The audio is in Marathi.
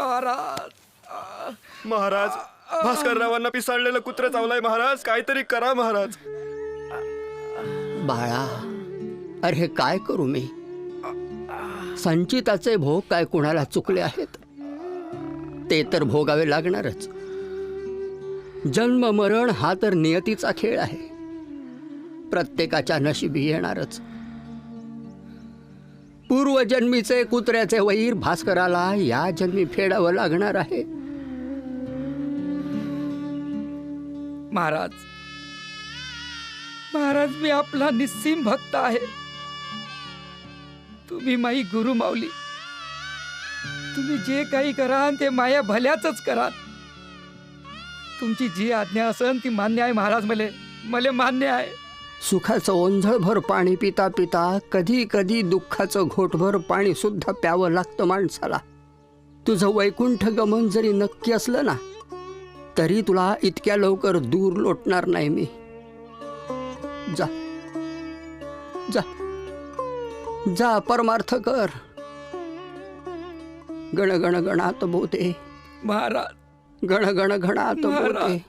महाराज. महाराज भास्कररावांना पिसाळलेलं कुत्र चावलाय महाराज. काहीतरी करा महाराज. बाळा अरे काय करू मी? संचिताचे भोग काय कुणाला चुकले आहेत? ते तर भोगावे लागणारच. जन्म मरण हा तर नियतीचा खेळ आहे. प्रत्येकाच्या नशिबी येणारच. पूर्वजन्मीचे कुत्र्याचे वैर भास्कराला या जन्मी फेडावं लागणार आहे. महाराज महाराज मी आपला निस्सीम भक्त आहे. तुम्ही माई गुरु माऊली. तुम्ही जे काही कराल ते माया भल्याच कराल. तुमची जी आज्ञा असन ती मान्य आहे महाराज मले मले मान्य आहे. सुखाचं ओंझळभर पाणी पिता पिता कधी कधी दुःखाचं घोटभर पाणी सुद्धा प्यावं लागतं माणसाला. तुझं वैकुंठ गमन जरी नक्की असलं ना तरी तुला इतक्या लवकर दूर लोटणार नाही मी. जा. जा. जा परमार्थ कर. गण गण गणात बोते. महाराज. गण गण गणात. बोते